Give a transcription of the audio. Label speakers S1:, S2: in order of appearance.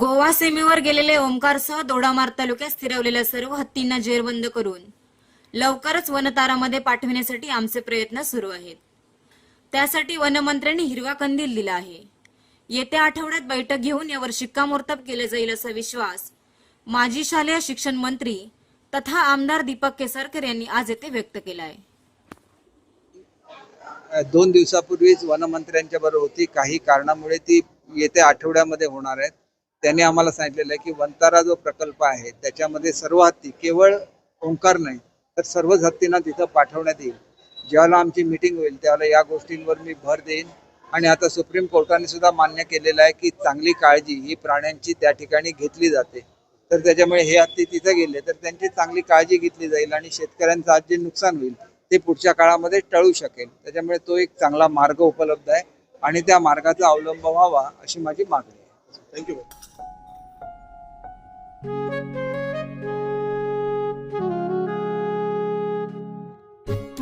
S1: गोवा सीमेवर गेलेले ओमकारसह दोडामार तालुक्यात स्थिरवलेल्या सर्व हत्तींना जेरबंद करून लवकरच वनतारामध्ये पाठविण्यासाठी आमचे प्रयत्न सुरू आहेत. त्यासाठी वनमंत्र्यांनी हिरवा कंदील दिला आहे. येत्या आठवड्यात बैठक घेऊन यावर शिक्कामोर्तब केले जाईल असा विश्वास माजी शालेय शिक्षण मंत्री तथा आमदार दीपक केसरकर यांनी आज येथे व्यक्त केला आहे
S2: दोन दिवसापूर्वीच वनमंत्र्यांच्या बरोबर होती. काही कारणामुळे ती येत्या आठवड्यामध्ये होणार आहेत. त्यांनी आम्हाला सांगितलेलं आहे की वंतारा जो प्रकल्प आहे त्याच्यामध्ये सर्व हत्ती केवळ ओंकार नाही तर सर्वच हत्तींना तिथं पाठवण्यात येईल. ज्यावेळेला आमची मिटिंग होईल त्यावेळेला या गोष्टींवर मी भर देईन. आणि आता सुप्रीम कोर्टाने सुद्धा मान्य केलेलं आहे की चांगली काळजी ही प्राण्यांची त्या ठिकाणी घेतली जाते. तर त्याच्यामुळे हे हत्ती तिथे गेले तर त्यांची चांगली काळजी घेतली जाईल आणि शेतकऱ्यांचं आज जे नुकसान होईल ते पुढच्या काळामध्ये टळू शकेल. त्याच्यामुळे तो एक चांगला मार्ग उपलब्ध आहे आणि त्या मार्गाचा अवलंब व्हावा अशी माझी मागणी आहे. थँक्यू